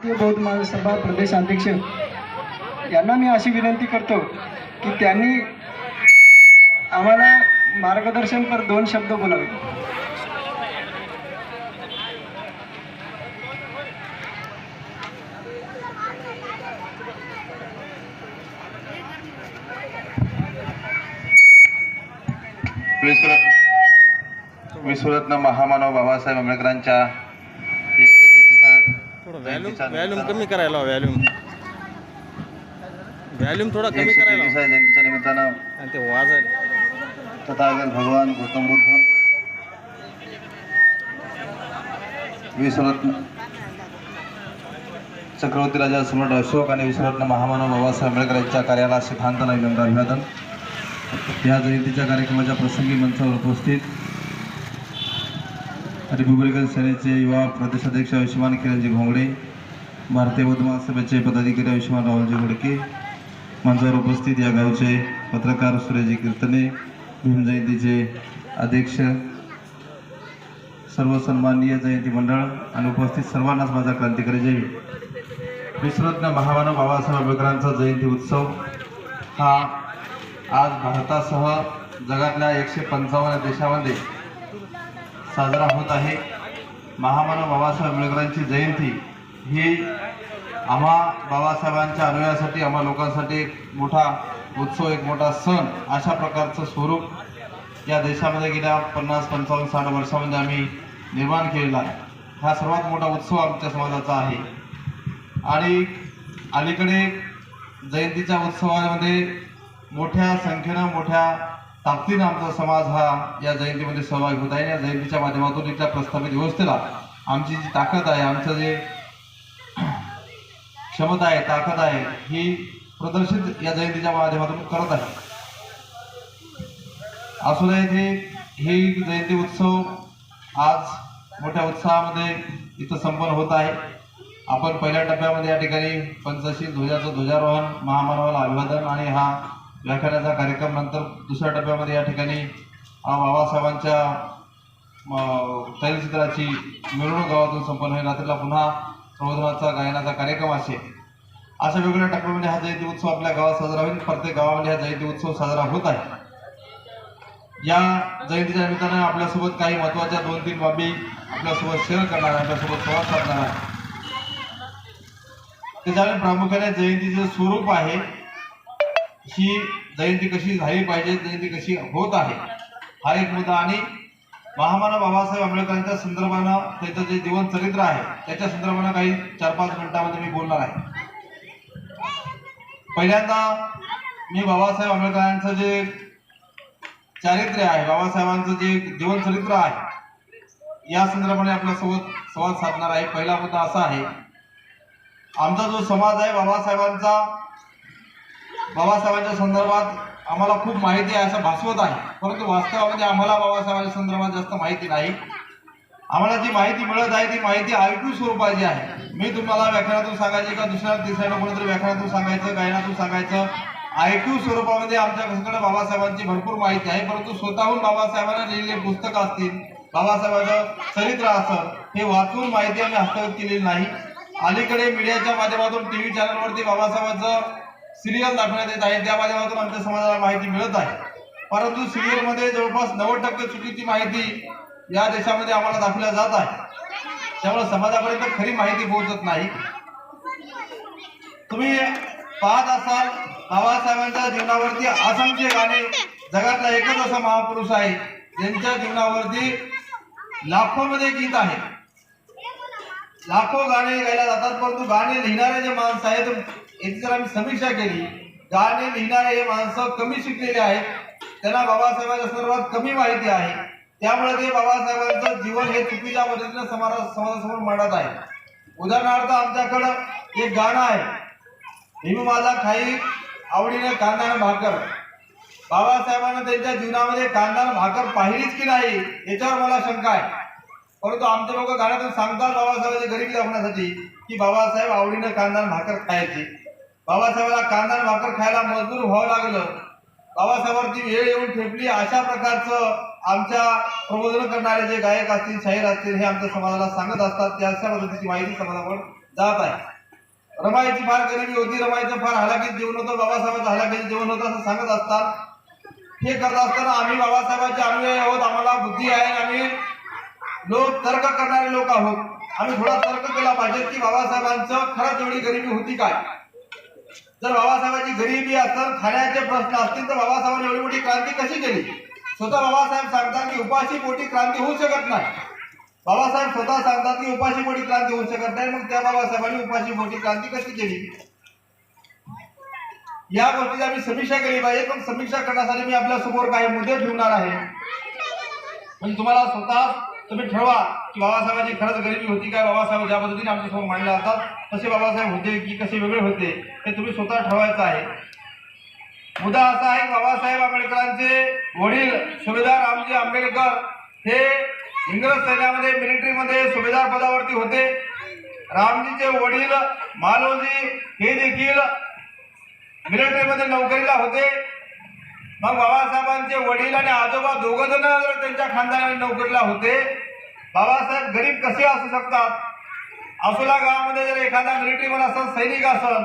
भारतीय बौद्ध महासभा प्रदेश अध्यक्ष यांना मी अशी विनंती करतो की त्यांनी आम्हाला मार्गदर्शन पर दोन शब्द बोलावे विश्वरत्न विश्वरत्न महामानव बाबासाहेब आंबेडकरांच्या एकशे तेहतीसाव्या थोडं जयंतीच्या व्हॅल्यूम व्हॅल्यूम कमी करायला व्हॅल्यूम व्हॅल्यूम थोडा कमी करायला जयंतीच्या निमित्तानं आणि ते वाजायला तथागत भगवान गौतम बुद्ध विश्वरत्न चक्रवर्ती राजा सम्राट अशोक आणि विश्वरत्न महामानव बाबासाहेब आंबेडकर यांच्या कार्याला सिद्धांत नवीन अभिवादन. या जयंतीच्या कार्यक्रमाच्या प्रसंगी मंचावर उपस्थित रिपब्लिकन सेनेचे युवा प्रदेशाध्यक्ष आयुष्यमान किरणजी घोंगडे भारतीय बौद्ध सभेचे पदाधिकारी आयुष्यमान राहुलजी घोडके मंचावर उपस्थित या गावचे पत्रकार सुरेजी कीर्तने भीम जयंतीचे अध्यक्ष सर्व सन्माननीय जयंती मंडळ आणि उपस्थित सर्वांनाच माझा क्रांतिकारी जय. विश्वरत्न महामानव बाबासाहेब आंबेडकरांचा जयंती उत्सव हा आज भारतासह जगातल्या एकशे पंचावन्न देशामध्ये साजरा होत आहे. महामानव बाबासाहेब आंबेडकरांची जयंती ही आम्हा बाबासाहेबांच्या अनुयायासाठी आम्हा लोकांसाठी एक मोठा उत्सव एक मोठा सण अशा प्रकारचं स्वरूप या देशामध्ये गेल्या पन्नास पंचावन्न साठ वर्षामध्ये आम्ही निर्माण केलेला आहे. हा सर्वात मोठा उत्सव आमच्या समाजाचा आहे. आणि अलीकडे जयंतीच्या उत्सवामध्ये मोठ्या संख्येनं मोठ्या ताकदीनं आमचा समाज हा या जयंतीमध्ये सहभागी होत आहे या जयंतीच्या माध्यमातून इथल्या प्रस्थापित व्यवस्थेला आमची जी ताकद आहे आमचं जे क्षमता आहे ताकद आहे ही प्रदर्शित या जयंतीच्या माध्यमातून करत आहे. असू दे हे जयंती उत्सव आज मोठ्या उत्साहामध्ये इथं संपन्न होत आहे. आपण पहिल्या टप्प्यामध्ये या ठिकाणी पंचशील ध्वजाचं ध्वजारोहण महामानवाला अभिवादन आणि हा व्याख्यानाचा कार्यक्रम नंतर दुसऱ्या टप्प्यामध्ये या ठिकाणी बाबासाहेबांच्या तैलचित्राची मिरवणूक गावातून संपन्न होईल. रात्रीला पुन्हा प्रबोधनाचा गायनाचा कार्यक्रम असेल. अशा वेगवेगळ्या टप्प्यामध्ये हा जयंती उत्सव आपल्या गावात साजरा होईल. प्रत्येक गावामध्ये हा जयंती उत्सव साजरा होत आहे. या जयंतीच्या निमित्तानं आपल्यासोबत काही महत्त्वाच्या दोन तीन बाबी आपल्यासोबत शेअर करणार आहे आपल्यासोबत संवाद साधणार आहे. त्याच्यामुळे प्रामुख्याने जयंतीचं स्वरूप आहे ही जयंती कशी झाली पाहिजे जयंती कशी होत आहे हा एक मुद्दा आणि महामानव बाबासाहेब आंबेडकरांच्या संदर्भानं त्याचं जे जीवन चरित्र आहे त्याच्या संदर्भानं काही चार पाच मिनिटांमध्ये मी बोलणार आहे. पहिल्यांदा मी बाबासाहेब आंबेडकरांचं जे चारित्र्य आहे बाबासाहेबांचं जे जीवन चरित्र आहे या संदर्भाने आपल्यासोबत संवाद साधणार आहे. पहिला मुद्दा असा आहे आमचा जो समाज आहे बाबासाहेबांचा बाबासाहेबांच्या संदर्भात आम्हाला खूप माहिती आहे असं भासवत आहे. परंतु वास्तवामध्ये आम्हाला बाबासाहेबांच्या संदर्भात जास्त माहिती नाही. आम्हाला जी माहिती मिळत आहे ती माहिती आयटू स्वरूपाची आहे. मी तुम्हाला व्याख्यानातून सांगायची का दुसऱ्या तिसऱ्या कोणीतरी व्याख्यानातून सांगायचं गायनातून सांगायचं आयटू स्वरूपामध्ये आमच्याकडे बाबासाहेबांची भरपूर माहिती आहे. परंतु स्वतःहून बाबासाहेबांना लिहिलेले पुस्तकं असतील बाबासाहेबांचं चरित्र असं हे वाचून माहिती आम्ही हस्तगत केलेली नाही. अलीकडे मीडियाच्या माध्यमातून टी व्ही चॅनलवरती बाबासाहेबांचं सिरियल दाखवण्यात येत आहे. त्या माध्यमातून आमच्या समाजाला माहिती मिळत आहे. परंतु सिरियलमध्ये जवळपास नव्वद टक्के चुकीची माहिती या देशामध्ये आम्हाला दाखवल्या जात आहे. त्यामुळे समाजापर्यंत खरी माहिती पोहोचत नाही. तुम्ही पाहत असाल बाबासाहेबांच्या जीवनावरती असंख्य गाणे जगातला एकच असा महापुरुष आहे ज्यांच्या जीवनावरती लाखोमध्ये गीत आहे. लाखो गाणे गायला जातात परंतु गाणे लिहिणारे जे माणसं आहेत याची जर आम्ही समीक्षा केली. गाणे लिहिणारे हे माणसं कमी शिकलेले आहेत. त्यांना बाबासाहेबांच्या संदर्भात कमी माहिती आहे. त्यामुळे ते बाबासाहेबांचं जीवन हे चुकीच्या पद्धतीने समाजा समाजासमोर मांडत आहे. उदाहरणार्थ आमच्याकडं एक गाणं आहे. मी माझा खाई आवडीने कांदा भाकर. बाबासाहेबांना त्यांच्या जीवनामध्ये कांदा भाकर पाहिलीच की नाही याच्यावर मला शंका आहे. परंतु आमचे लोक गाण्यातून सांगतात बाबासाहेबांची गरिबी दाखवण्यासाठी की बाबासाहेब आवडीनं कांदा भाकर खायची. बाबासाहेबाला कांदा भाकर खायला मजबूर व्हावं लागलं. बाबासाहेबांची वेळ येऊन ठेपली. अशा प्रकारचं आमच्या प्रबोधन करणारे जे गायक असतील शाहीर असतील हे आमच्या समाजाला सांगत असतात. त्या अशा पद्धतीची माहिती समाजावर जात आहे. रमाईची फार गरिबी होती. रमाईचं फार हलाखीत जीवन होतं. बाबासाहेबांचं हलाखीत जीवन होतं असं सांगत असतात. हे करत असताना आम्ही बाबासाहेबांचे अनुयायी आहोत. आम्हाला बुद्धी आहे आणि आम्ही लोक तर्क करणारे लोक आहोत. आम्ही थोडा तर्क केला पाहिजे की बाबासाहेबांचं खरंच एवढी गरिबी होती काय? जर बाबासाहेबांची गरिबी असेल खाण्याचे प्रश्न असतील तर बाबासाहेबांनी एवढी मोठी क्रांती कशी केली? स्वतः बाबासाहेब सांगतात की उपाशी पोटी क्रांती होऊ शकत नाही. बाबासाहेब स्वतः सांगतात की उपाशी पोटी क्रांती होऊ शकत नाही मग त्या बाबासाहेबांनी उपाशी पोटी क्रांती कशी केली? या गोष्टीची आम्ही समीक्षा केली पाहिजे पण समीक्षा करण्यासाठी मी आपल्यासमोर काही मुद्दे ठेवणार आहे. म्हणजे तुम्हाला स्वतः तुम्ही ठरवा की बाबासाहेबांची खरंच गरिबी होती काय? बाबासाहेब ज्या पद्धतीने आमच्यासमोर मांडले असतात तसे बाबासाहेब होते की कसे वेगळे होते हे तुम्ही स्वतः ठरवायचं आहे. मुद्दा असा आहे की बाबासाहेब आंबेडकरांचे वडील सुभेदार रामजी आंबेडकर हे इंग्रज सैन्यामध्ये मिलिटरीमध्ये सुभेदार पदावरती होते. रामजीचे वडील मालोजी हे देखील मिलिटरीमध्ये नोकरीला होते. मग बाबासाहेबांचे वडील आणि आजोबा दोघ जण जर त्यांच्या खानदानाने नोकरीला होते. बाबासाहेब गरीब कसे असू शकतात? असोला गावामध्ये जर एखादा मिलिटरीमन असेल सैनिक असेल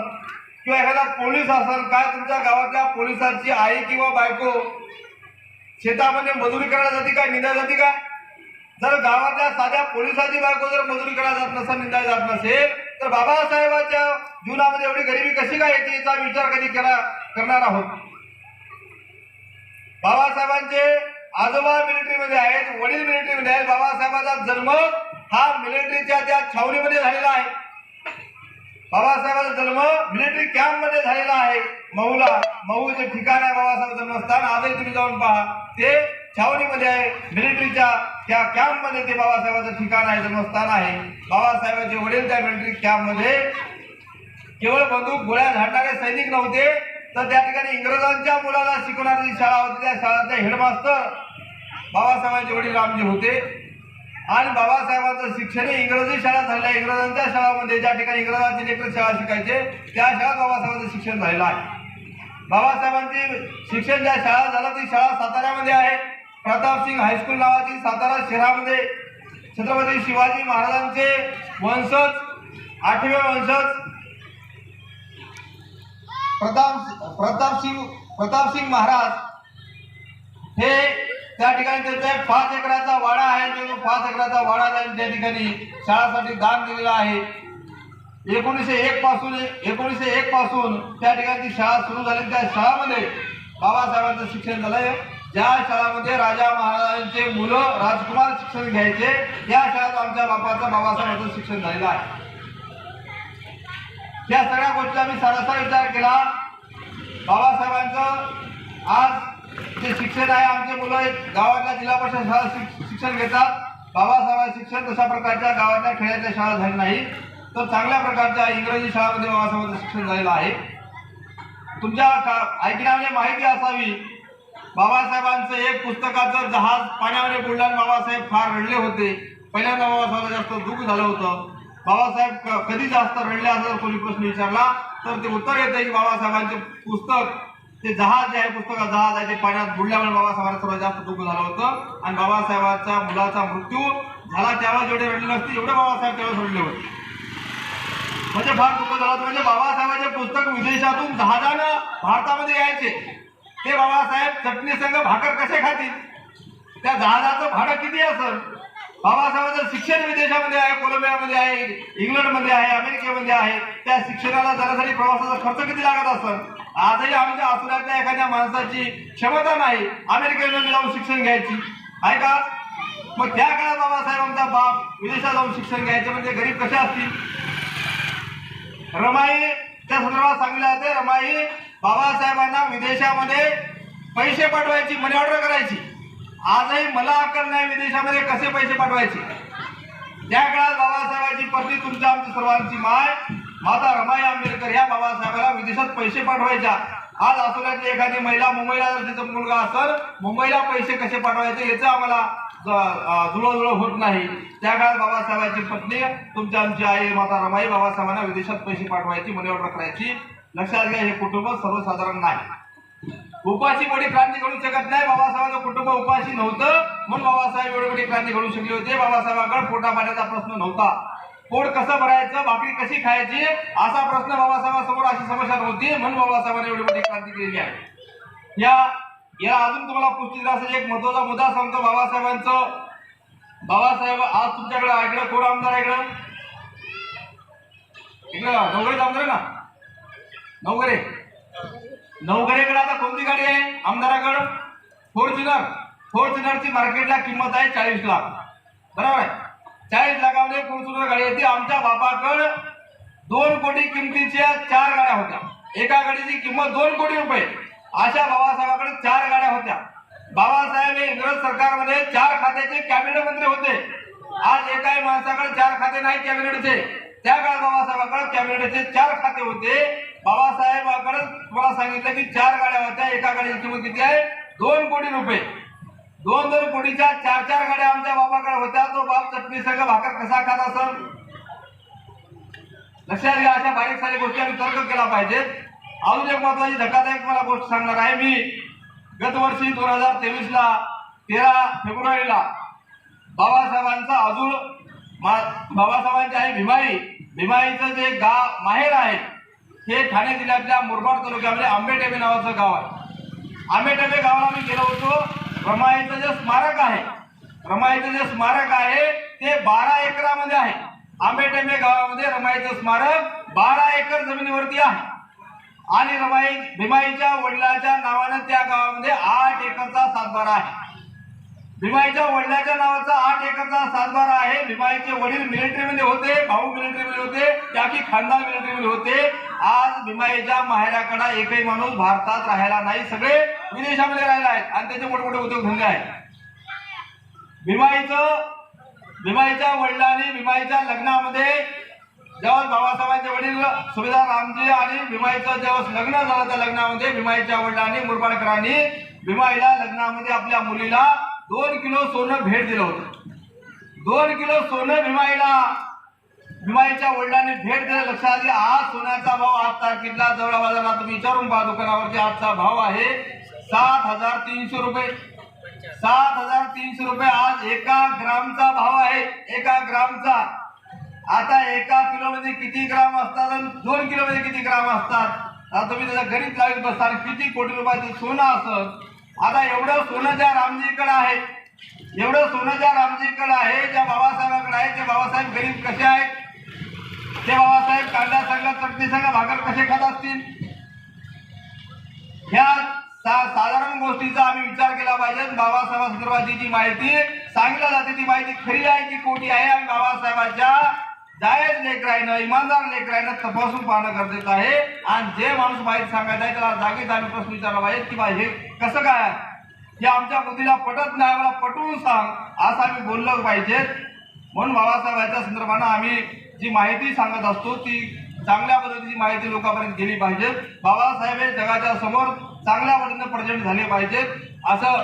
किंवा एखादा पोलीस असेल काय तुमच्या गावातल्या पोलिसाची आई किंवा बायको शेतामध्ये मजुरी करायला जाते काय निंदा जाते का? जर गावातल्या साध्या पोलिसाची बायको जर मजुरी करायला जात नसेल निंदा जात नसेल तर बाबासाहेबांच्या जीवनामध्ये एवढी गरिबी कशी काय येते याचा विचार कधी करा करणार आहोत? बाबासाहेबांचे आजोबा मिलिटरीमध्ये आहेत वडील मिलिटरीमध्ये आहेत. बाबासाहेबांचा जन्म हा मिलिटरीच्या त्या छावणीमध्ये झालेला आहे. बाबासाहेबांचा जन्म मिलिटरी कॅम्पमध्ये झालेला आहे. मऊला महू जे ठिकाण आहे बाबासाहेब जन्मस्थान. आजही तुम्ही जाऊन पहा. ते छावणीमध्ये आहे. मिलिटरीच्या त्या कॅम्पमध्ये ते बाबासाहेबांचं ठिकाण आहे जन्मस्थान आहे. बाबासाहेबांचे वडील त्या मिलिटरी कॅम्पमध्ये केवळ बंदूक गोळ्या झाडणारे सैनिक नव्हते. तर त्या ठिकाणी इंग्रजांच्या मुलाला शिकवणारी जी शाळा होती त्या शाळेचे हेडमास्तर बाबासाहेबांचे वडील रामजी होते. आणि बाबासाहेबांचं शिक्षण इंग्रजी शाळा झाल्या इंग्रजांच्या शाळामध्ये ज्या ठिकाणी इंग्रजांचे लेकर शाळा शिकायचे त्या शाळेत बाबासाहेबांचं शिक्षण झालेलं आहे. बाबासाहेबांची शिक्षण ज्या शाळा झालं ती शाळा साताऱ्यामध्ये आहे. प्रतापसिंग हायस्कूल नावाची सातारा शहरामध्ये. छत्रपती शिवाजी महाराजांचे वंशज आठवे वंशज प्रताप प्रतापसिंग प्रतापसिंग महाराज हे त्या ठिकाणी त्यांचा एक पाच एकराचा वाडा आहे तो पाच एकराचा वाडा त्यांनी त्या ठिकाणी शाळासाठी दान दिलेला आहे. एकोणीसशे एक पासून एकोणीसशे एक पासून त्या ठिकाणी शाळा सुरू झाली. त्या शाळामध्ये बाबासाहेबांचं शिक्षण झालंय. ज्या शाळामध्ये राजा महाराजांचे मुलं राजकुमार शिक्षण घ्यायचे या शाळेत आमच्या बापाचं बाबासाहेबांचं शिक्षण झालेलं आहे. या सगळ्या गोष्टी आम्ही सरासर विचार केला. बाबासाहेबांचं आज जे शिक्षण आहे आमचे मुलं एक गावातल्या जिल्हा परिषद शाळा शिक्षण घेतात. बाबासाहेबांचं शिक्षण तशा प्रकारच्या गावातल्या खेड्यातल्या शाळा झाली नाही. तर चांगल्या प्रकारच्या इंग्रजी शाळामध्ये बाबासाहेबांचं शिक्षण झालेलं आहे. तुमच्या का- ऐकण्यामध्ये माहिती असावी. बाबासाहेबांचं एक पुस्तकाचं जहाज पाण्यामध्ये बुडल्याने बाबासाहेब फार रडले होते. पहिल्यांदा बाबासाहेबांना जास्त दुःख झालं होतं. बाबासाहेब कधी जास्त रडले असं जर कोणी प्रश्न विचारला तर ते उत्तर येतं की बाबासाहेबांचे पुस्तक ते जहाज जे आहे पुस्तकात जहाज आहे ते पाण्यात बुडल्यामुळे बाबासाहेबांना सर्वात जास्त दुःख झालं होतं. आणि बाबासाहेबांच्या मुलाचा मृत्यू झाला त्यावेळेस जेवढे रडले नसते एवढे बाबासाहेब त्यावेळेस रडले होते. म्हणजे फार दुःख झालं होतं. म्हणजे बाबासाहेबांचे पुस्तक विदेशातून जहाजानं भारतामध्ये यायचे. ते बाबासाहेब चटणी संघ भाकर कसे खातील? त्या जहाजाचं भाडं किती असेल? बाबासाहेबांचं शिक्षण विदेशामध्ये आहे कोलंबियामध्ये आहे इंग्लंडमध्ये आहे अमेरिकेमध्ये आहे. त्या शिक्षणाला जाण्यासाठी प्रवासाचा खर्च किती लागत असेल आजही आमच्या आसुरातल्या एखाद्या माणसाची क्षमता नाही अमेरिकेमध्ये जाऊन शिक्षण घ्यायची. आहे का? मग त्या काळात बाबासाहेबांचा बाप विदेशात जाऊन शिक्षण घ्यायचे म्हणजे गरीब कसे असतील? रमाई त्या संदर्भात सांगितलं जाते रमाई बाबासाहेबांना विदेशामध्ये पैसे पाठवायची मनी ऑर्डर करायची. आजही मला आकार नाही विदेशामध्ये कसे पैसे पाठवायचे. त्या काळात बाबासाहेबांची पत्नी तुमच्या आमची सर्वांची माय माता रमाई आंबेडकर या बाबासाहेबाला विदेशात पैसे पाठवायच्या. आज आसोल्यातली एखादी महिला मुंबईला जर तिचा मुलगा असेल मुंबईला पैसे कसे पाठवायचे याचं आम्हाला जुळवजुळव होत नाही. त्या काळात बाबासाहेबांची पत्नी तुमच्या आमची आई माता रमाई बाबासाहेबांना विदेशात पैसे पाठवायची मनी ऑर्डर करायची. लक्षात घ्या हे कुटुंब सर्वसाधारण नाही. उपाशी मोठी क्रांती घडू शकत नाही. बाबासाहेबांचं कुटुंब उपाशी नव्हतं. म्हणून बाबासाहेब एवढी मोठी क्रांती घडू शकले होते. बाबासाहेबांकडे पोटा पाण्याचा प्रश्न नव्हता. पोट कसं भरायचं भाकरी कशी खायची असा प्रश्न बाबासाहेबांसमोर अशी समस्या नव्हती. म्हणून बाबासाहेबांनी एवढी मोठी क्रांती केलेली आहे. या या अजून तुम्हाला पुस्तिक असेल. एक महत्त्वाचा मुद्दा सांगतो बाबासाहेबांचं. बाबासाहेब आज तुमच्याकडे ऐकलं कोण आमदार ऐकलं? इकडं इकडं नवगरे आमदार ना? नवगरे नवगरेकडे आता कोणती गाडी आहे? आमदाराकडं फॉर्च्युनर फॉर्च्युनरची मार्केटला किंमत आहे चाळीस लाख. बरोबर आहे? चाळीस लाखामध्ये फॉर्च्युनर गाडी येते. आमच्या बापाकडं दोन कोटी किमतीच्या चार गाड्या होत्या. एका गाडीची किंमत दोन कोटी रुपये. अशा बाबासाहेबाकडे चार गाड्या होत्या. बाबासाहेब हे इंग्रज सरकारमध्ये चार खात्याचे कॅबिनेट मंत्री होते. आज एकाही माणसाकडे चार खाते नाही कॅबिनेटचे त्या काळात बाबासाहेबाकडे कॅबिनेटचे चार खाते होते. बाबासाहेबांकडे तुम्हाला सांगितलं की चार गाड्या होत्या. एका गाडीची किंमत किती आहे? दोन कोटी रुपये. दोन दोन कोटीच्या चार चार गाड्या आमच्या बाबाकडे होत्या तो बाप चटणी संघ भाकर कसा खात असल? लक्षात घ्या अशा बारीक सारी गोष्टी आम्ही तर्क केला पाहिजेत अजून एक महत्वाची धक्कादायक मला गोष्ट सांगणार आहे मी. गतवर्षी दोन हजार तेवीस ला तेरा फेब्रुवारीला बाबासाहेबांचा अजून मा- बाबासाहेबांची आहे भीमाई भीमाईचं जे गाव माहेर आहे हे ठाणे जिल्ह्यातल्या मुरबाड तालुक्यामध्ये आंबेटेबे नावाचं गाव आहे. आंबेटेबे गावाला मी गेलो होतो. रमाईचं जे स्मारक आहे रमाईचं जे स्मारक आहे ते बारा एकरामध्ये आहे. आंबेटेबे गावामध्ये रमाईचं स्मारक बारा एकर जमिनीवरती आहे. आणि रमाई भीमाईच्या वडिलांच्या नावानं त्या गावामध्ये आठ एकरचा सातबारा आहे. भीमाईच्या वडिलाच्या नावाचा आठ एकरचा सातबारा आहे. भीमाईचे वडील मिलिटरीमध्ये होते भाऊ मिलिटरीमध्ये होते त्याची खानदार मिलिटरीमध्ये होते. आज भीमाईच्या माहेराकडे एकही माणूस भारतात राहायला नाही. सगळे विदेशामध्ये राहिला आहेत आणि त्याचे मोठमोठे उद्योगधंदे आहेत. भीमाईचं भीमाईच्या वडिलांनी भीमाईच्या लग्नामध्ये जेव्हा बाबासाहेबांचे वडील सुभेदार रामजी आणि भीमाईचं जेव्हा लग्न झालं त्या लग्नामध्ये भीमाईच्या वडिलांनी मुरबाडकरांनी भीमाईला लग्नामध्ये आपल्या मुलीला दोन किलो सोनं भेट दिलं होतं. दोन किलो सोनं भीमाईला भीमाईच्या वडिलांनी भेट दिलं लक्षात आधी आज सोन्याचा भाव आज तारखेला जवळ बाजारला तुम्ही विचारून पहा दुकानावरती आजचा भाव आहे सात हजार तीनशे रुपये. सात हजार तीनशे रुपये आज एका ग्रामचा भाव आहे. एका ग्रामचा. आता एका किलोमध्ये किती ग्राम असतात आणि दोन किलोमध्ये किती ग्राम असतात? आता तुम्ही त्याचा गणित लावित बसता किती कोटी रुपयाचं सोनं असत आता एवढं सोनं ज्या रामजीकडे आहे. एवढं सोनं ज्या रामजीकडे आहे ज्या बाबासाहेबाकडे आहे ते बाबासाहेब गरीब कसे आहेत? ते बाबासाहेब कांदा सगळं चटणी सगळं भाकर कसे खात असतील? ह्या सा- साधारण गोष्टीचा आम्ही विचार केला पाहिजे. बाबासाहेबांसंदर्भातची जी माहिती सांगितल्या जाते ती माहिती खरी आहे की कोणी आहे? आणि बाबासाहेबांच्या जायज लेकरायनं इमानदार लेकरायनं तपासून पाहणं गरजेचं आहे. आणि जे माणूस माहिती सांगायचा आहे त्याला जागेच आम्ही प्रश्न विचारला पाहिजे की बा हे कसं काय हे आमच्या बुद्धीला पटत नाही मला पटवून सांग. असं आम्ही बोललं पाहिजे. म्हणून बाबासाहेबांच्या संदर्भानं आम्ही जी माहिती सांगत असतो ती चांगल्या पद्धतीची माहिती लोकांपर्यंत गेली पाहिजे. बाबासाहेब हे जगाच्या समोर चांगल्या पद्धतीने प्रेझेंट झाले पाहिजेत असं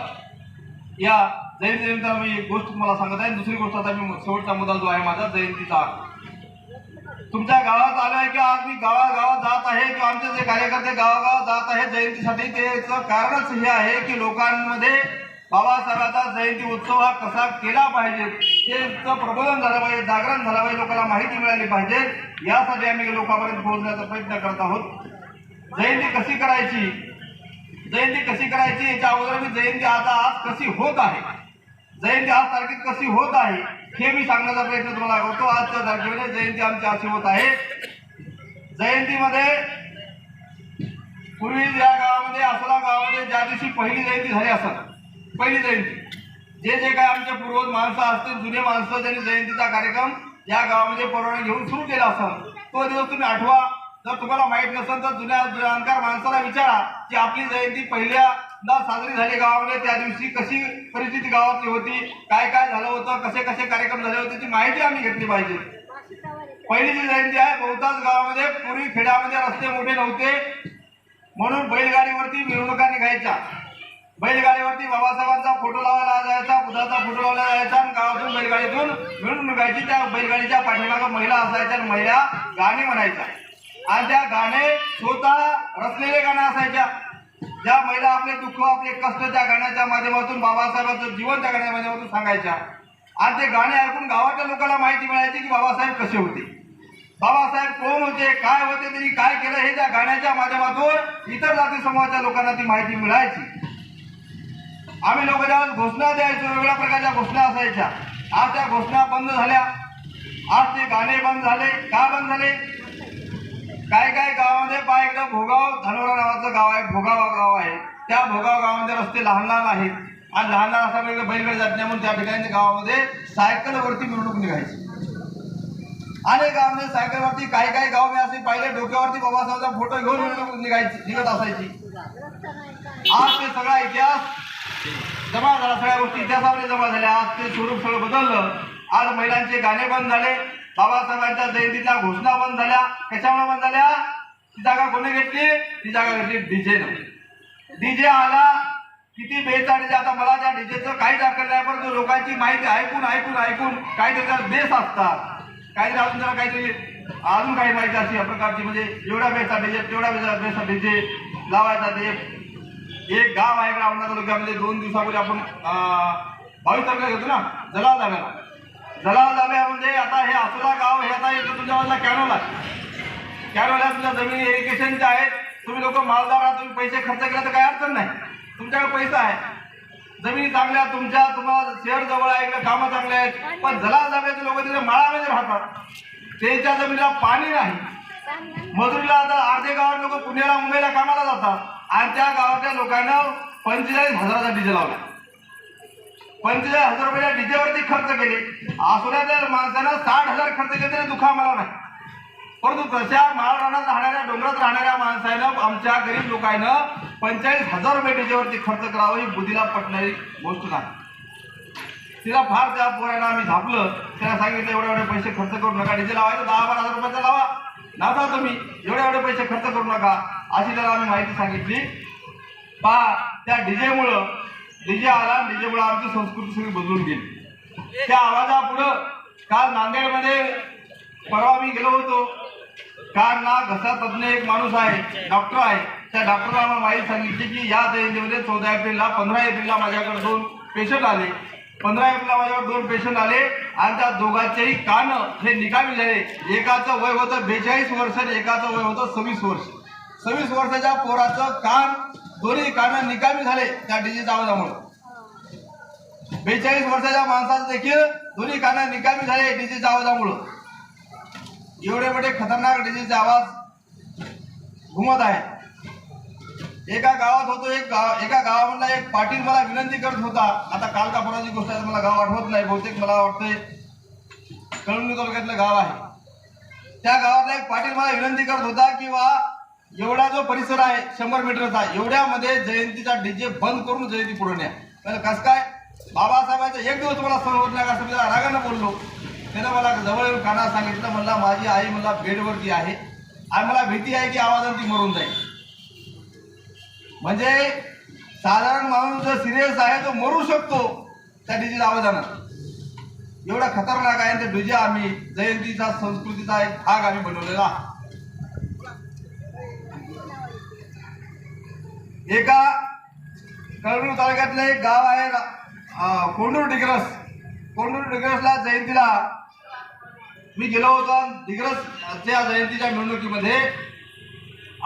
या जयंतीनिमित्त मी एक गोष्ट तुम्हाला सांगत आहे. दुसरी गोष्ट आता मी शेवटचा मुद्दा जो आहे माझा जयंतीचा. तुमच्या गावात आलो आहे की आज मी गावागावात जात आहे किंवा आमचे जे कार्यकर्ते गावागावात जात आहे जयंतीसाठी त्याचं कारणच हे आहे की लोकांमध्ये बाबासाहेबांचा जयंती उत्सव हा कसा केला पाहिजे त्याचं प्रबोधन झालं पाहिजे जागरण झालं पाहिजे लोकांना माहिती मिळाली पाहिजे. यासाठी आम्ही लोकांपर्यंत पोहोचण्याचा प्रयत्न करत आहोत. जयंती कशी करायची? जयंती कशी करायची? याच्या अगोदर मी जयंती आता आज कशी होत आहे? जयंती आज तारखेत कशी होत आहे हे मी सांगण्याचा प्रयत्न तुम्हाला करतो. आजच्या तारखेमध्ये जयंती आमची अशी होत आहे. जयंतीमध्ये पूर्वी या गावामध्ये असला गावामध्ये ज्या दिवशी पहिली जयंती झाली असत पहिली जयंती जे जे काय आमचे पूर्वज माणसं असतील जुने माणसं ज्यांनी जयंतीचा कार्यक्रम या गावामध्ये परवाना घेऊन सुरू केला असं तो दिवस तुम्ही आठवा. जर तुम्हाला माहीत नसेल तर जुन्या जाणकार माणसाला विचारा की आपली जयंती पहिल्या पहिल्यांदा साजरी झाली गावामध्ये त्या दिवशी कशी परिस्थिती गावातली होती काय काय झालं होतं कसे कसे कार्यक्रम झाले होते त्याची माहिती आम्ही घेतली पाहिजे. पहिली जी जयंती आहे बहुतांश गावामध्ये पूर्वी खेड्यामध्ये रस्ते मोठे नव्हते. म्हणून बैलगाडीवरती मिरवणुका निघायच्या. बैलगाडीवरती बाबासाहेबांचा फोटो लावायला जायचा बुधाचा फोटो लावला जायचा आणि गावातून बैलगाडीतून मिळून निघायची. त्या बैलगाडीच्या पाठीमागं महिला असायच्या आणि महिला गाणी म्हणायच्या. आणि त्या गाणे स्वतः रचलेले गाणे असायच्या. ज्या महिला आपले दुःख आपले कष्ट त्या गाण्याच्या माध्यमातून बाबासाहेबांचं जीवन त्या गाण्याच्या माध्यमातून सांगायच्या. आणि ते गाणे ऐकून गावाच्या लोकांना माहिती मिळायची की बाबासाहेब कसे होते. बाबासाहेब कोण होते काय होते त्यांनी काय केलं हे त्या गाण्याच्या माध्यमातून इतर जाती समूहाच्या लोकांना ती माहिती मिळायची. आम्ही लोक ज्यावेळेस घोषणा द्यायचो वेगवेगळ्या प्रकारच्या घोषणा असायच्या. आज त्या घोषणा बंद झाल्या. आज ते गाणे बंद झाले. का बंद झाले? काय काय गावामध्ये पहा एकदा भोगाव धनोरा नावाचं गाव आहे भोगाव गाव आहे. त्या भोगाव गावामध्ये रस्ते लहान लहान आहेत. आणि लहान लहान असल्यामुळे बैलगाडी जात नाही म्हणून त्या ठिकाणी गावामध्ये सायकलवरती मिरवणूक निघायची. अनेक गावामध्ये सायकलवरती काही काही गाव मी असे पाहिले डोक्यावरती बाबासाहेबांचा फोटो घेऊन मिरवणूक निघायची निघत असायची. आज ते सगळा इतिहास जमा झाला सगळ्या गोष्टी इतिहासामध्ये जमा झाल्या. आज ते स्वरूप सगळं बदललं. आज महिलांचे गाणे बंद झाले. बाबासाहेबांच्या जयंतीच्या घोषणा बंद झाल्या. कशामुळे बंद झाल्या? ती जागा कोणी घेतली? ती जागा घेतली डीजेनं. डीजे आला. किती बेचा डीजे आता मला त्या डीजेचं काही दाखल नाही परंतु लोकांची माहिती ऐकून ऐकून ऐकून काहीतरी त्याला बेस असतात. काहीतरी अजून जरा काहीतरी अजून काही माहिती अशी या प्रकारची म्हणजे एवढा बेसा डीजे तेवढा बेसा बेसा डीजे लावायचा ते. एक गाव आहे रावणा तालुक्यामध्ये दोन दिवसापूर्वी आपण भावी बावीस तारखेला घेतो ना जला दाव्याला जलाल जाब्यामध्ये म्हणजे आता हे आपला गाव हे आता येतं तुमच्या बाजूला कॅनोला कॅनोला तुमच्या जमिनी इरिगेशनच्या आहेत. तुम्ही लोक मालदार आहात तुम्ही पैसे खर्च केला तर काही अडचण नाही. तुमच्याकडे पैसा आहे. जमिनी चांगल्या तुमच्या तुम्हाला शहर जवळ आहे इकडे कामं चांगले आहेत. पण जलाल दाव्याचे लोक तिथे माळामध्ये राहतात. त्यांच्या जमिनीला पाणी नाही. मजुरीला आता अर्धे गावात लोक पुण्याला मुंबईला कामाला जातात. आणि त्या गावातल्या लोकांना पंचेचाळीस हजाराचा डीजे लावला पंचेचाळीस हजार रुपयाच्या डीजेवरती खर्च केले. आसुराच्या माणसानं साठ हजार खर्च केले तरी दुखा मला नाही. परंतु तशा माळ राहणाऱ्या डोंगरात राहणाऱ्या माणसानं आमच्या गरीब लोकांनं पंचेचाळीस हजार रुपये डीजेवरती खर्च करावं ही बुद्धीला पटणारी गोष्ट नाही तिला फार त्या पोरायला आम्ही झापलं. त्याला सांगितलं एवढे एवढे पैसे खर्च करू नका. डीजे लावायचं दहा बारा हजार रुपयाचा लावा. लावा तुम्ही. एवढे एवढे पैसे खर्च करू नका. अशी त्याला आम्ही माहिती सांगितली. पहा त्या डीजेमुळं डीजे आला डीजेमुळे आमची संस्कृती सगळी बदलून गेली. त्या आवाजापुढं काल नांदेडमध्ये परवा मी गेलो होतो. काल ना घसा तज्ज्ञ एक माणूस आहे डॉक्टर आहे. त्या डॉक्टरला आम्हाला माहिती सांगितली की या जयंतीमध्ये चौदा एप्रिलला पंधरा एप्रिलला माझ्याकडे दोन पेशंट आले. पंधरा एप्रिलला माझ्यावर दोन पेशंट आले आणि त्या दोघांचेही कान हे निकामी झाले. एकाचं वय होतं बेचाळीस वर्ष आणि एकाचं वय होतं सव्वीस वर्ष. सव्वीस वर्षाच्या पोराचं कान दोन्ही कान निकामी झाले त्या डीजेच्या आवाजामुळे. बेचाळीस वर्षाच्या माणसाचं देखील दोन्ही कान निकामी झाले डीजेच्या आवाजामुळं. एवढे मोठे खतरनाक डीजेचे आवाज घुमत आहे एका गावात होतो एक गाव एका गावामधला एक पाटील मला विनंती करत होता. आता काल का परवाची गोष्ट आहे मला गाव आठवत नाही बहुतेक मला वाटतंय कळमणी तालुक्यातलं गाव आहे. त्या गावातला एक पाटील मला विनंती करत होता की एवढा जो परिसर आहे शंभर मीटरचा एवढ्यामध्ये जयंतीचा डीजे बंद करून जयंती पुढे न्या. म्हणजे कसं काय? बाबासाहेबांचा एक दिवस मला सहन होत नाही का असं मी त्याला रागानं बोललो. त्यानं मला जवळ येऊन काना सांगितलं म्हणला माझी आई मला बेडवरती आहे. आणि मला भीती आहे की आवाजाने ती मरून जाईल. म्हणजे साधारण माणूस जो सिरियस आहे तो मरू शकतो त्या डीजेच्या आवाजानं. एवढा खतरनाक आहे ते डीजे आम्ही जयंतीचा संस्कृतीचा एक भाग आम्ही बनवलेला. एका कळमूर तालुक्यातलं एक गाव आहे कोंडूर डिग्रस. कोंडूर डिग्रसला जयंतीला मी गेलो होतो आणि डिग्रसच्या जयंतीच्या मिरवणुकीमध्ये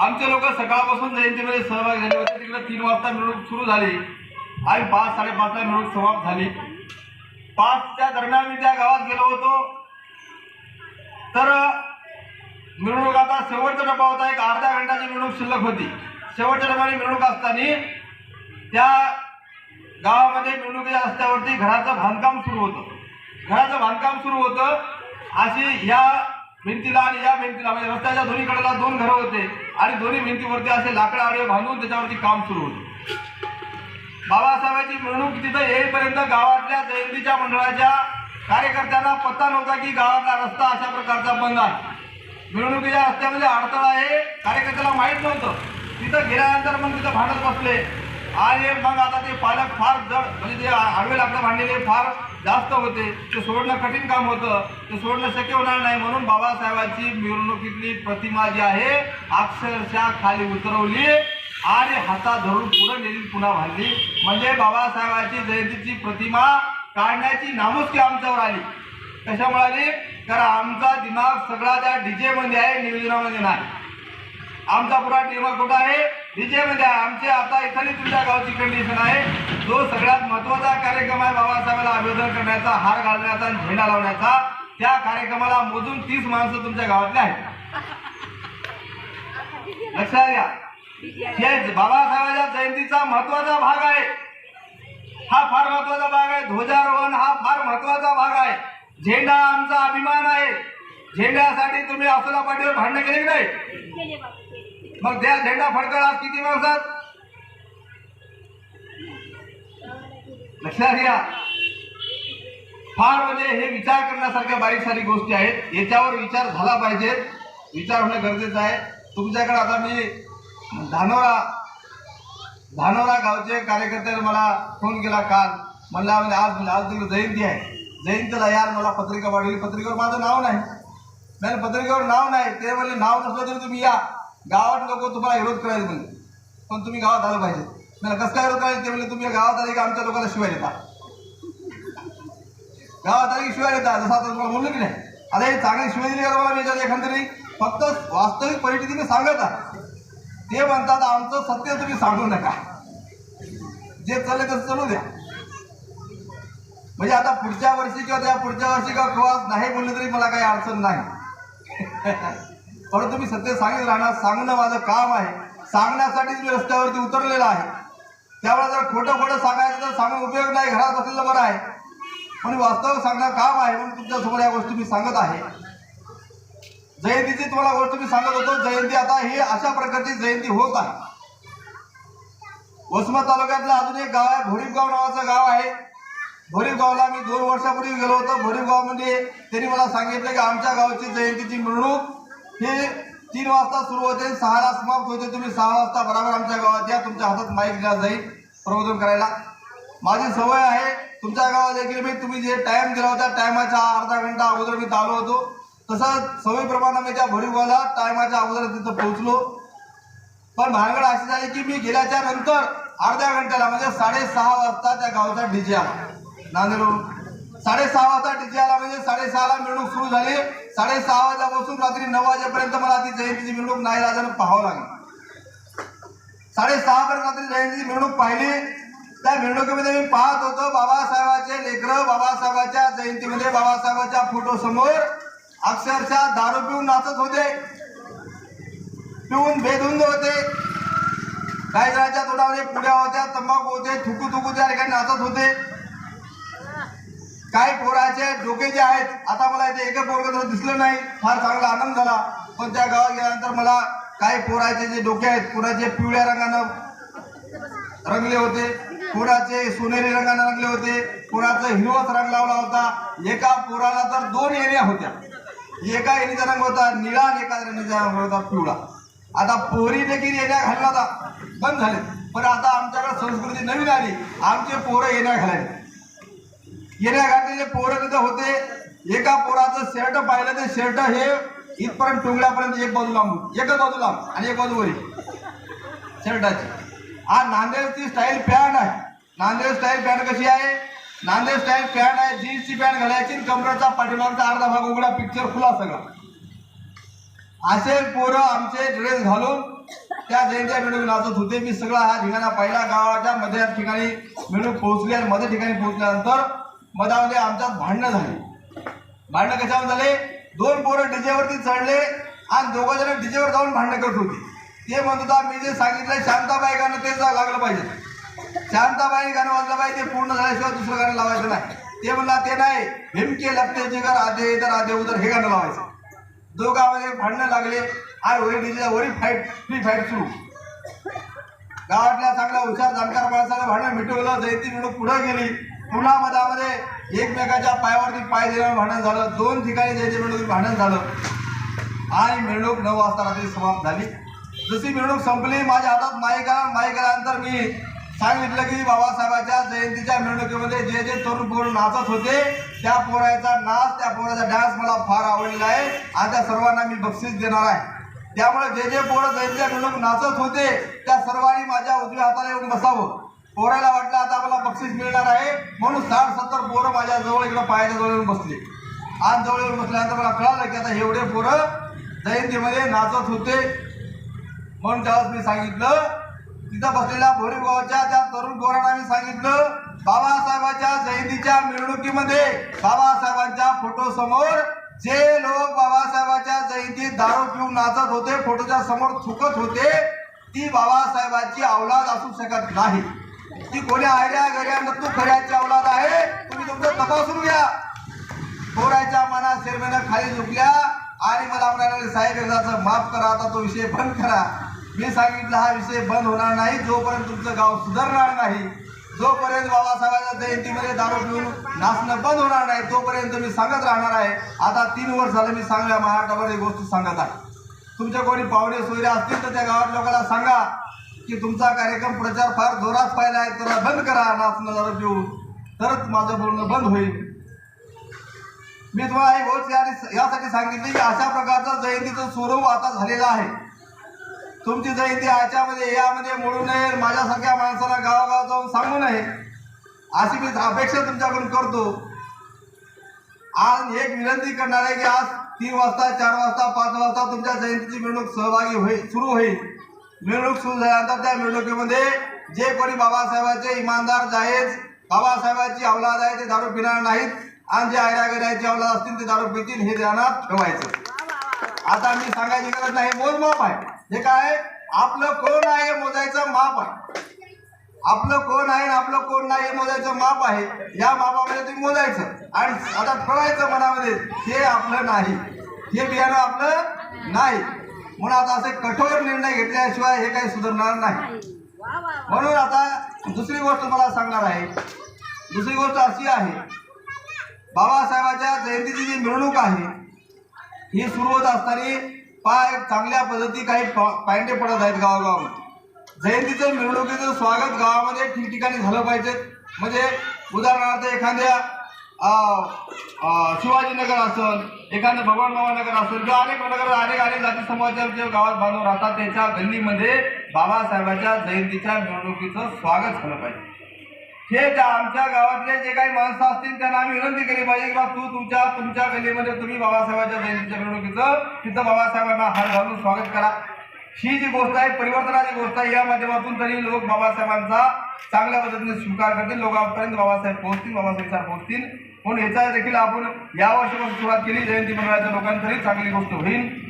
आमचे लोक सकाळपासून जयंतीमध्ये सहभागी झाले होते. तिकडे तीन वाजता मिरवणूक सुरू झाली आणि पाच साडेपाचला मिरवणूक समाप्त झाली. पाचच्या दरम्यान मी त्या गावात गेलो होतो. तर मिरवणूक आता शेवटचा टप्पा होता. एक अर्ध्या घंटाची मिरवणूक शिल्लक होती. शेवटच्या ठिकाणी मिरवणूक असताना त्या गावामध्ये मिरवणुकीच्या रस्त्यावरती घराचं बांधकाम सुरू होतं. घराचं बांधकाम सुरू होतं. अशी या भिंतीला आणि या भिंतीला म्हणजे रस्त्याच्या दोन्ही कडेला दोन घरं होते आणि दोन्ही भिंतीवरती असे लाकडं आडवे बांधून त्याच्यावरती काम सुरू होतं. बाबासाहेबांची मिरवणूक तिथं येईपर्यंत गावातल्या जयंतीच्या मंडळाच्या कार्यकर्त्यांना पत्ता नव्हता की गावातला रस्ता अशा प्रकारचा बंद आहे. मिरवणुकीच्या रस्त्यामध्ये अडथळा आहे. कार्यकर्त्याला माहीत नव्हतं. तिथं गेल्यानंतर मग तिथं भांडत बसले. आणि मग आता ते पालक फार जड म्हणजे ते आडवे लागलं भांडलेले फार जास्त होते. ते सोडणं कठीण काम होतं. ते सोडणं शक्य होणार नाही म्हणून बाबासाहेबांची मिरवणुकीतली प्रतिमा जी आहे अक्षरशः खाली उतरवली आणि हातात धरून पुढे नेली पुन्हा बांधली म्हणजे बाबासाहेबांची जयंतीची प्रतिमा काढण्याची नामुष्की आमच्यावर आली. कशामुळे आली? कारण आमचा दिमाग सगळा त्या डीजेमध्ये आहे नियोजनामध्ये नाही. आमचा पुरा दिमाग कुठं आहे? विजयमध्ये आहे. आमचे आता इथली तुमच्या गावची कंडिशन आहे. जो सगळ्यात महत्त्वाचा कार्यक्रम आहे बाबासाहेबांना अभिवादन करण्याचा हार घालण्याचा झेंडा लावण्याचा त्या कार्यक्रमाला मोजून तीस माणसं तुमच्या गावातले आहेत. लक्षात घ्या. हे बाबासाहेबांच्या जयंतीचा महत्त्वाचा भाग आहे. हा फार महत्त्वाचा भाग आहे. ध्वजारोहण हा फार महत्त्वाचा भाग आहे. झेंडा आमचा अभिमान आहे. झेंड्यासाठी तुम्ही असला पाटील भांडण केले की नाही? मग त्या झेंडा फडकल आज किती माणसात? लक्षात घ्या. फार म्हणजे हे विचार करण्यासारख्या बारीक सारीक गोष्टी आहेत. याच्यावर विचार झाला पाहिजे. विचार होणं गरजेचं आहे. तुमच्याकडे आता मी धानोरा धानोरा गावचे कार्यकर्त्याने मला फोन केला काल. म्हणला म्हणजे आज आज तिकडे जयंती आहे. जयंतीला यार मला पत्रिका पाठवली. पत्रिकेवर माझं नाव नाही. नाही पत्रिकेवर नाव नाही. ते म्हणजे नाव नसलं तरी तुम्ही या. गावात लोक तुम्हाला विरोध करायला म्हणले पण तुम्ही गावात आलं पाहिजे. मला कसं काय विरोध ते म्हणजे तुम्ही गावात आले की आमच्या लोकांना शिवाय देता. गावात आले की शिवाय देता. जसं आता तुम्हाला बोललो की नाही. आता हे चांगली शिवाय दिली का तुम्हाला मी याच्यात फक्त वास्तविक परिस्थिती सांगत. आहे ते म्हणतात आमचं सत्य तुम्ही सांगू नका. जे चालले तसं चालू द्या. म्हणजे आता पुढच्या वर्षी किंवा त्या पुढच्या वर्षी किंवा केव्हा नाही बोलले तरी मला काही अडचण नाही. परंतु मी सत्य सांगितलं राहणार सांगणं माझं काम आहे. सांगण्यासाठीच मी रस्त्यावरती उतरलेला आहे. त्यामुळे जर खोटं खोटं सांगायचं तर सांगून उपयोग नाही घरात बसलेलं बरं आहे. पण वास्तव सांगणं काम आहे म्हणून तुमच्यासमोर या गोष्टी मी सांगत आहे. जयंतीची तुम्हाला गोष्ट मी सांगत होतो जयंती आता ही अशा प्रकारची जयंती होत आहे. वसमत तालुक्यातलं अजून एक गाव आहे भोरीगाव नावाचं गाव आहे. भोरीगावला मी दोन वर्षापूर्वी गेलो होतो. भोरीगावमध्ये म्हणजे त्यांनी मला सांगितलं की आमच्या गावची जयंतीची मिरवणूक हे तीन वाजता सुरू होते सहाला समाप्त होते. तुम्ही सहा वाजता बरोबर आमच्या गावात या. तुमच्या हातात माईक दिला जाईल प्रबोधन करायला. माझी सवय आहे तुमच्या गावात देखील मी तुम्ही जे टाइम दिला होता टायमाच्या अर्धा घंटा अगोदर मी आलो होतो. तसं सवयीप्रमाणे मी त्या भोरीगावला टायमाच्या अगोदर तिथं पोहोचलो. पण भानगड अशी झाली की मी गेल्याच्यानंतर अर्ध्या घंट्याला म्हणजे साडेसहा वाजता त्या गावचा डीजे आला. नांदेडवरून. साडेसहा वाजता डीजे आला म्हणजे साडेसहाला मिरवणूक सुरू झाली. साडेसहा वाजल्यापासून रात्री नऊ वाजेपर्यंत मला ती जयंतीची मिरवणूक नाही राजानं पाहावं लागली. साडेसहा पर्यंत रात्री जयंतीची मिरवणूक पाहिली. त्या मिरवणुकीमध्ये मी पाहत होतो बाबासाहेबाचे लेकरं बाबासाहेबाच्या जयंतीमध्ये बाबासाहेबाच्या फोटो समोर अक्षरशः दारू पिऊन नाचत होते. पिऊन बेधुंद होते. काही जणांच्या तोंडामध्ये पुड्या होत्या तंबाखू होते थुकू थुकू त्या ठिकाणी नाचत होते. काही पोराचे डोके जे आहेत आता मला इथे एका पोरग दिसलं नाही. फार चांगला आनंद झाला. पण त्या गावात गेल्यानंतर मला काही पोराचे जे डोके आहेत कुणाचे पिवळ्या रंगानं रंगले होते कुणाचे सोनेरी रंगानं रंगले होते पोराचा हिरवाच रंग लावला होता. एका पोराला तर दोन एरिया होत्या. एका येणीचा रंग होता निळा आणि एका एरीचा रंग होता पिवळा. आता पोरी देखील येण्या घालला होता बंद झाले पण आता आमच्याकडे संस्कृती नवीन आली. आमचे पोरं येण्या घालायचे येण्या घातलेले पोरं तिथं होते एका पोराचं शर्ट पाहिलं ते शर्ट हे इथपर्यंत टोंगल्यापर्यंत एक बाजू लांब एकच बाजू लांब आणि एक बाजू वरी. शर्टाची. हा नांदेडची स्टाईल पॅन्ट आहे. नांदेड स्टाईल पॅन्ट कशी आहे? नांदेड स्टाईल पॅन्ट आहे जीन्सची पॅन्ट घालायची कमरेचा पाठीमागचा अर्धा भाग उघडा पिक्चर खुला सगळा. असे पोरं आमचे ड्रेस घालून त्या जयंत्या मिळून नाचत होते. मी सगळा हा ठिकाणा पहिला गावाच्या मध्ये ठिकाणी मिळून पोहोचले आणि मध्ये ठिकाणी पोहोचल्यानंतर मधामध्ये आमच्यात भांडणं झाली. भांडणं कशावर झाले? दोन पोरं डीजेवरती चढले आणि दोघं जण डीजेवर जाऊन भांडणं करत होती. ते म्हणत मी जे सांगितलं शांताबाई गाणं तेच लागलं पाहिजे. शांताबाई गाणं वाजलं पाहिजे ते पूर्ण झाल्याशिवाय दुसरं गाणं लावायचं नाही. ते म्हणला ते नाही भीमके लपते जिगर आधे इतर आधे उदर हे गाणं लावायचं. दोघांमध्ये भांडणं लागले आणि वरी डीजे वरी फाईट फ्री फाईट सुरू. गावातल्या चांगल्या हुशार जाणकार माणसाला भांडण मिटवलं जयंती मिळून पुढे गेली. पुन्हा मधामध्ये एकमेकाच्या पायावरती पाय दिल्यावर भांडण झालं. दोन ठिकाणी जयंती मिळून भांडण झालं. आणि मिरवणूक नऊ वाजता रात्री समाप्त झाली. जशी मिरवणूक संपली माझ्या हातात माईक आला. मी सांगितलं की बाबासाहेबाच्या जयंतीच्या मिरवणुकीमध्ये जे जे तरुण पोर नाचत होते त्या पोराचा नाच त्या पोराचा डान्स मला फार आवडलेला आहे. आणि त्या सर्वांना मी बक्षीस देणार आहे. त्यामुळे जे जे पोरं जयंतीच्या मिरवणूक नाचत होते त्या सर्वांनी माझ्या उजव्या हाताला येऊन बसावं. पोराला वाटलं आता आपल्याला बक्षीस मिळणार आहे. म्हणून साठ सत्तर पोरं माझ्या जवळ इकडं पायाच्या जवळ येऊन बसले. आज जवळ येऊन बसल्यानंतर मला कळालं की आता एवढे पोरं जयंतीमध्ये नाचत होते. म्हणून त्यावेळेस मी सांगितलं तिथं बसलेल्या भोरीभावाच्या त्या तरुण पोरांना मी सांगितलं बाबासाहेबांच्या जयंतीच्या मिरवणुकीमध्ये बाबासाहेबांच्या फोटो समोर जे लोक बाबासाहेबांच्या जयंतीत दारू पिऊन नाचत होते फोटोच्या समोर थुकत होते ती बाबासाहेबांची अवलाद असू शकत नाही. ती कोणी आयड्या गड्या नत्तू खऱ्याची अवलाद आहे? तुम्ही तुमचं तपासून घ्या. थोड्याच्या मनात शेरमेनं खाली झुकल्या आणि मला म्हणाले साहेब एकदाचं माफ करा आता तो विषय बंद करा. मी सांगितलं हा विषय बंद होणार नाही. जोपर्यंत तुमचं गाव सुधारणार नाही जोपर्यंत बाबासाहेबांच्या जयंतीमध्ये दारू पिऊन नाचणं बंद होणार नाही तोपर्यंत मी सांगत राहणार आहे. आता तीन वर्ष झालं मी सांगल्या महाराष्ट्रावर ही गोष्ट सांगत आहे. तुमच्या कोणी पाहुणे सोयरे असतील तर त्या गावात लोकांना सांगा. की तुमचा कार्यक्रम प्रचार फार जोरात पाहिला आहे तुला बंद करा नाचणं दारू देऊ तरच माझं बोलणं बंद होईल. मी तुम्हाला एक गोष्ट यासाठी सांगितली की अशा प्रकारचा जयंतीचं स्वरूप आता झालेलं आहे. तुमची जयंती याच्यामध्ये यामध्ये मोडू नये माझ्यासारख्या माणसाला गावागाव जाऊन सांगू नये. अशी मी अपेक्षा तुमच्याकडून करतो. आज एक विनंती करणार आहे की आज तीन वाजता चार वाजता पाच वाजता तुमच्या जयंतीची मिरवणूक सहभागी होईल सुरू होईल. मिरवणूक सुरू झाल्यानंतर त्या मिरवणुकीमध्ये जे कोणी बाबासाहेबांचे इमानदार जाहीर बाबासाहेबांची अवलाद आहे ते दारू पिणार नाहीत. आणि जे आयरागड्याची अवलाद असतील ते दारू पितील हे ध्यानात ठेवायचं. आता मी सांगायची गरज नाही मोजमाप आहे. हे काय? आपलं कोण आहे मोजायचं माप आहे. आपलं कोण आहे आणि आपलं कोण नाही हे मोजायचं माप आहे. या मापामध्ये तुम्ही मोजायचं. आणि आता ठरवायचं मनामध्ये हे आपलं नाही. हे बियाणं आपलं नाही. म्हणून आता असे कठोर निर्णय घेतल्याशिवाय हे काही सुधारणार नाही. म्हणून आता दुसरी गोष्ट मला सांगणार आहे. दुसरी गोष्ट अशी आहे. बाबासाहेबाच्या जयंतीची जी मिरवणूक आहे ही सुरू होत असताना पाय चांगल्या पद्धती काही पायंडे पडत आहेत गावागावामध्ये. जयंतीचं मिरवणुकीचं स्वागत गावामध्ये ठिकठिकाणी झालं पाहिजे. म्हणजे उदाहरणार्थ एखाद्या शिवाजीनगर असेल एखादं भगवान नगर असेल किंवा अनेक नगर अनेक अनेक जाती समाजाच्या जे गावात बांधव राहतात त्याच्या गल्लीमध्ये बाबासाहेबांच्या जयंतीच्या मिरवणुकीचं स्वागत झालं पाहिजे. हे ज्या आमच्या गावातले जे काही माणसं असतील त्यांना आम्ही विनंती केली पाहिजे की बा तू तुमच्या तुमच्या गल्लीमध्ये तुम्ही बाबासाहेबांच्या जयंतीच्या निवडणुकीचं तिथं बाबासाहेबांना हार घालून स्वागत करा. ही जी गोष्ट आहे परिवर्तनाची गोष्ट आहे या माध्यमातून तरी लोक बाबासाहेबांचा चांगल्या पद्धतीने स्वीकार करतील. लोकांपर्यंत बाबासाहेब पोहोचतील बाबासाहेब पोहोचतील. म्हणून याचा देखील आपण या वर्षापासून सुरुवात केली. जयंती मंडळाच्या लोकांतरी चांगली गोष्ट होईल.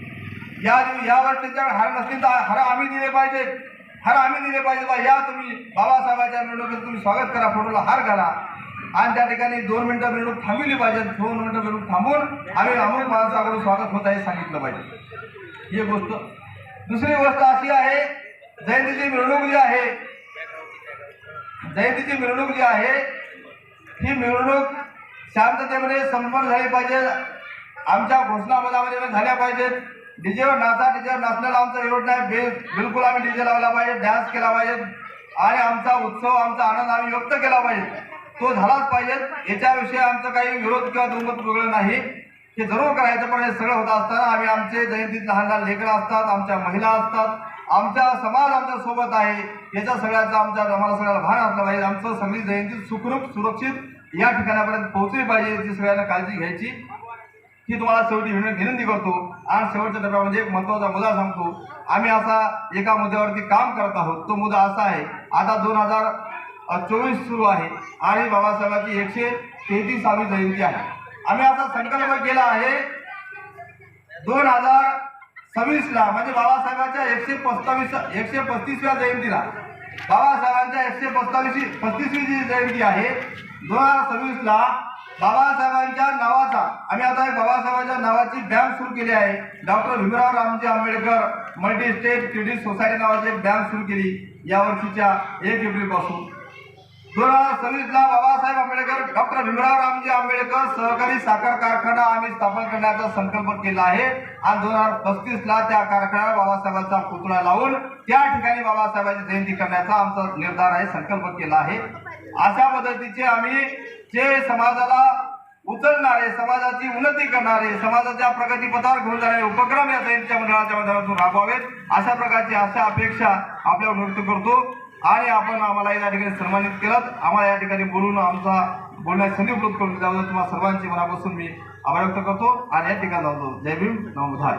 या यावर त्यांच्याकडे हार नसतील तर हार आम्ही दिले पाहिजे. हार आम्ही दिले पाहिजे. बा या तुम्ही बाबासाहेबांच्या मिरवणुकीत तुम्ही स्वागत करा फोटोला हार घाला. आणि त्या ठिकाणी दोन मिनिटं मिरवणूक थांबविली पाहिजे. दोन मिनिटं मिरवणूक थांबून आम्ही अमुक माणसाकडून स्वागत होत आहे सांगितलं पाहिजे. ही गोष्ट. दुसरी गोष्ट अशी आहे जयंतीची मिरवणूक जी आहे जयंतीची मिरवणूक जी आहे ही मिरवणूक शांततेमध्ये संपन्न झाली पाहिजे. आमच्या घोषणापदामध्ये झाल्या पाहिजेत. डीजेवर नाचा डीजेवर नाचण्याला आमचा विरोध नाही. बे बिलकुल आम्ही डीजे लावला पाहिजे डान्स केला पाहिजे. आणि आमचा उत्सव आमचा आनंद आम्ही व्यक्त केला पाहिजे. तो झालाच पाहिजे. याच्याविषयी आमचं काही विरोध किंवा दुमत वेगळं नाही. हे जरूर करायचं पण हे सगळं होत असताना आम्ही आमचे जयंतीत लहान लहान लेकरं असतात आमच्या महिला असतात. आमचा समाज आमच्यासोबत आहे. याचा सगळ्याचा आमच्या आम्हाला सगळ्याला भान असला पाहिजे. आमचं सगळी जयंती सुखरूप सुरक्षित या ठिकाणापर्यंत पोहोचली पाहिजे याची सगळ्यांना काळजी घ्यायची ही तुम्हाला शेवटी विनंती करतो. आणि शेवटच्या टप्प्यामध्ये एक महत्त्वाचा मुद्दा सांगतो. आम्ही असा एका मुद्द्यावरती काम करत आहोत. तो मुद्दा असा आहे आता दोन हजार चोवीस सुरू आहे आणि बाबासाहेबांची एकशे तेहतीसावी जयंती आहे. आम्ही असा संकल्प केला आहे दोन हजार सव्वीसला म्हणजे बाबासाहेबांच्या एकशे पस्तावीस एकशे पस्तीसव्या जयंतीला बाबासाहेबांच्या एकशे पस्तावीसशी पस्तीसवी जी जयंती आहे. दोन हजार सव्वीसला बाबासाहेबांच्या नावाचा आम्ही आता एक बाबासाहेबांच्या नावाची बँक सुरू केली आहे. Doctor Bhimrao Ramji Ambedkar multi state credit society नावाची बँक सुरू केली या वर्षीच्या एक एप्रिलपासून. दोन हजार सव्वीसला बाबासाहेब आंबेडकर डॉक्टर भीमराव रामजी आंबेडकर सहकारी साखर कारखाना आम्ही स्थापन करण्याचा संकल्प केला आहे. आणि दोन हजार पस्तीसला त्या कारखान्याला बाबासाहेबांचा पुतळा लावून त्या ठिकाणी बाबासाहेबांची जयंती करण्याचा आमचा निर्धार आहे संकल्प केला आहे. अशा पद्धतीचे आम्ही जे समाजाला उचलणारे समाजाची उन्नती करणारे समाजाच्या प्रगतीपथावर घेऊन जाणारे उपक्रम या जयंतीच्या मंडळाच्या माध्यमातून राबवावेत. अशा प्रकारची अशा अपेक्षा आपल्यावर व्यक्त करतो. आणि आपण आम्हाला या ठिकाणी सन्मानित केलं. आम्हाला या ठिकाणी बोलून आमचा बोलण्यास संधी उपलब्ध करून दिल्याबद्दल तुम्हाला सर्वांचे मनापासून मी आभार व्यक्त करतो. आणि या ठिकाणी जातो जय भीम. नमोधार